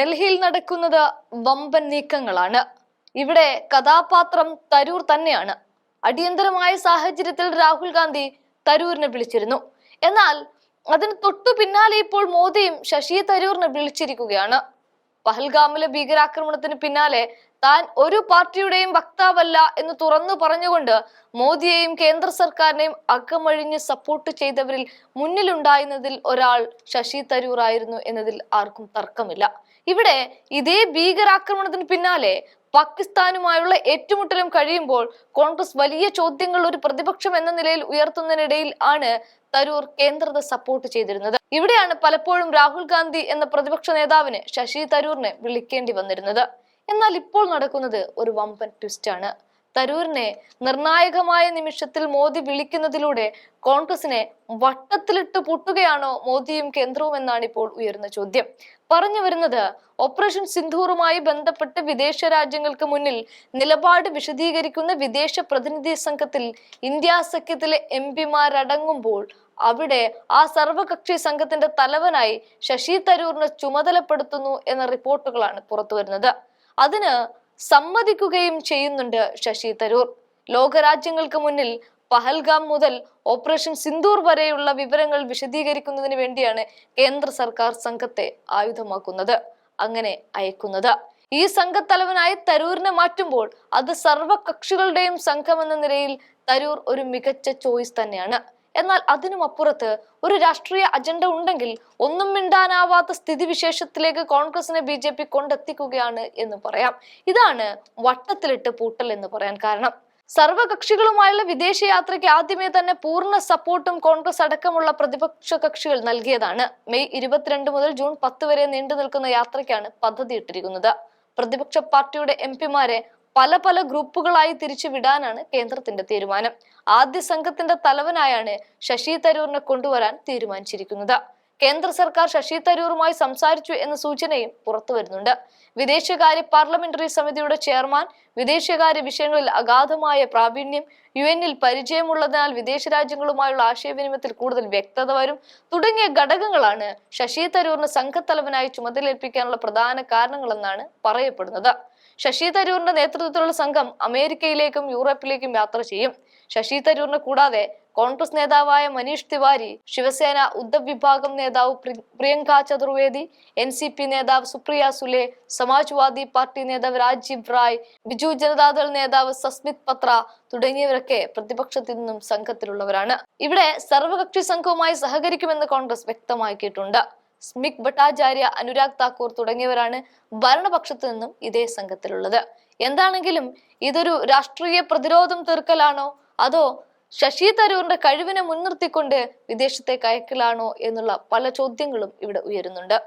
ഡൽഹിയിൽ നടക്കുന്നത് വമ്പൻ നീക്കങ്ങളാണ്. ഇവിടെ കഥാപാത്രം തരൂർ തന്നെയാണ്. അടിയന്തരമായ സാഹചര്യത്തിൽ രാഹുൽ ഗാന്ധി തരൂരിനെ വിളിച്ചിരുന്നു. എന്നാൽ അതിന് തൊട്ടു പിന്നാലെ ഇപ്പോൾ മോദിയും ശശി തരൂറിനെ വിളിച്ചിരിക്കുകയാണ്. പഹൽഗാമിലെ ഭീകരാക്രമണത്തിന് പിന്നാലെ താൻ ഒരു പാർട്ടിയുടെയും വക്താവല്ല എന്ന് തുറന്നു പറഞ്ഞുകൊണ്ട് മോദിയെയും കേന്ദ്ര സർക്കാരിനെയും അകമഴിഞ്ഞ് സപ്പോർട്ട് ചെയ്തവരിൽ മുന്നിലുണ്ടായിരുന്നതിൽ ഒരാൾ ശശി തരൂർ ആയിരുന്നു എന്നതിൽ ആർക്കും തർക്കമില്ല. ഇവിടെ ഇതേ ഭീകരാക്രമണത്തിന് പിന്നാലെ പാകിസ്ഥാനുമായുള്ള ഏറ്റുമുട്ടലും കഴിയുമ്പോൾ കോൺഗ്രസ് വലിയ ചോദ്യങ്ങൾ ഒരു പ്രതിപക്ഷം എന്ന നിലയിൽ ഉയർത്തുന്നതിനിടയിൽ ആണ് തരൂർ കേന്ദ്രത്തെ സപ്പോർട്ട് ചെയ്തിരുന്നത്. ഇവിടെയാണ് പലപ്പോഴും രാഹുൽ ഗാന്ധി എന്ന പ്രതിപക്ഷ നേതാവിന് ശശി തരൂറിനെ വിളിക്കേണ്ടി വന്നിരുന്നത്. എന്നാൽ ഇപ്പോൾ നടക്കുന്നത് ഒരു വമ്പൻ ട്വിസ്റ്റാണ് തരൂരിനെ നിർണായകമായ നിമിഷത്തിൽ മോദി വിളിക്കുന്നതിലൂടെ കോൺഗ്രസിനെ വട്ടത്തിലിട്ട് പൂട്ടുകയാണോ മോദിയും കേന്ദ്രവും എന്നാണ് ഇപ്പോൾ ഉയർന്ന ചോദ്യം. പറഞ്ഞു വരുന്നത് ഓപ്പറേഷൻ സിന്ധൂറുമായി ബന്ധപ്പെട്ട് വിദേശ രാജ്യങ്ങൾക്ക് മുന്നിൽ നിലപാട് വിശദീകരിക്കുന്ന വിദേശ പ്രതിനിധി സംഘത്തിൽ ഇന്ത്യ സഖ്യത്തിലെ എം പിമാരടങ്ങുമ്പോൾ അവിടെ ആ സർവകക്ഷി സംഘത്തിന്റെ തലവനായി ശശി തരൂറിനെ ചുമതലപ്പെടുത്തുന്നു എന്ന റിപ്പോർട്ടുകളാണ് പുറത്തു വരുന്നത് അതിന് സമ്മതിക്കുകയും ചെയ്യുന്നുണ്ട് ശശി തരൂർ. ലോകരാജ്യങ്ങൾക്ക് മുന്നിൽ പഹൽഗാം മുതൽ ഓപ്പറേഷൻ സിന്ദൂർ വരെയുള്ള വിവരങ്ങൾ വിശദീകരിക്കുന്നതിന് വേണ്ടിയാണ് കേന്ദ്ര സർക്കാർ സംഘത്തെ ആയുധമാക്കുന്നത്. അങ്ങനെ അയക്കുന്നത്. ഈ സംഘത്തലവനായി തരൂരിനെ മാറ്റുമ്പോൾ അത് സർവകക്ഷികളുടെയും സംഘമെന്ന നിലയിൽ തരൂർ ഒരു മികച്ച ചോയ്സ് തന്നെയാണ്. എന്നാൽ അതിനുമപ്പുറത്ത് ഒരു രാഷ്ട്രീയ അജണ്ട ഉണ്ടെങ്കിൽ ഒന്നും മിണ്ടാനാവാത്ത സ്ഥിതിവിശേഷത്തിലേക്ക് കോൺഗ്രസിനെ ബി ജെ പി കൊണ്ടെത്തിക്കുകയാണ് എന്ന് പറയാം. ഇതാണ് വട്ടത്തിലിട്ട് പൂട്ടൽ എന്ന് പറയാൻ കാരണം. സർവകക്ഷികളുമായുള്ള വിദേശയാത്രയ്ക്ക് ആദ്യമേ തന്നെ പൂർണ സപ്പോർട്ടും കോൺഗ്രസ് അടക്കമുള്ള പ്രതിപക്ഷ കക്ഷികൾ നൽകിയതാണ്. മെയ് ഇരുപത്തിരണ്ട് മുതൽ ജൂൺ പത്ത് വരെ നീണ്ടു നിൽക്കുന്ന യാത്രയ്ക്കാണ് പദ്ധതിയിട്ടിരിക്കുന്നത്. പ്രതിപക്ഷ പാർട്ടിയുടെ എം പിമാരെ പല പല ഗ്രൂപ്പുകളായി തിരിച്ചു വിടാനാണ് കേന്ദ്രത്തിന്റെ തീരുമാനം. ആദ്യ സംഘത്തിന്റെ തലവനായാണ് ശശി തരൂരിനെ കൊണ്ടുവരാൻ തീരുമാനിച്ചിരിക്കുന്നത്. കേന്ദ്ര സർക്കാർ ശശി തരൂറുമായി സംസാരിച്ചു എന്ന സൂചനയും പുറത്തുവരുന്നുണ്ട്. വിദേശകാര്യ പാർലമെന്ററി സമിതിയുടെ ചെയർമാൻ വിദേശകാര്യ വിഷയങ്ങളിൽ അഗാധമായ പ്രാവീണ്യം യു എന്നിൽ പരിചയമുള്ളതിനാൽ വിദേശ രാജ്യങ്ങളുമായുള്ള ആശയവിനിമയത്തിൽ കൂടുതൽ വ്യക്തത വരും. തുടങ്ങിയ ഘടകങ്ങളാണ് ശശി തരൂറിന് സംഘത്തലവനായി ചുമതലയേൽപ്പിക്കാനുള്ള പ്രധാന കാരണങ്ങളെന്നാണ് പറയപ്പെടുന്നത്. ശശി തരൂറിന്റെ നേതൃത്വത്തിലുള്ള സംഘം അമേരിക്കയിലേക്കും യൂറോപ്പിലേക്കും യാത്ര ചെയ്യും. ശശി തരൂറിനെ കൂടാതെ കോൺഗ്രസ് നേതാവായ മനീഷ് തിവാരി ശിവസേന ഉദ്ധവ് വിഭാഗം നേതാവ് Priyanka Chaturvedi N C P നേതാവ് സുപ്രിയ സുലെ സമാജ്വാദി പാർട്ടി നേതാവ് രാജീവ് റായ് ബിജു ജനതാദൾ നേതാവ് സസ്മിത് പത്ര തുടങ്ങിയവരൊക്കെ പ്രതിപക്ഷത്തിൽ നിന്നും സംഘത്തിലുള്ളവരാണ്. ഇവിടെ സർവകക്ഷി സംഘവുമായി സഹകരിക്കുമെന്ന് കോൺഗ്രസ് വ്യക്തമാക്കിയിട്ടുണ്ട്. സ്മിക് ഭട്ടാചാര്യ അനുരാഗ് താക്കൂർ തുടങ്ങിയവരാണ് ഭരണപക്ഷത്തു നിന്നും ഇതേ സംഘത്തിലുള്ളത്. എന്താണെങ്കിലും ഇതൊരു രാഷ്ട്രീയ പ്രതിരോധം തീർക്കലാണോ? അതോ ശശി തരൂറിന്റെ കഴിവിനെ മുൻനിർത്തിക്കൊണ്ട് വിദേശത്തേക്ക് അയക്കലാണോ എന്നുള്ള പല ചോദ്യങ്ങളും ഇവിടെ ഉയരുന്നുണ്ട്.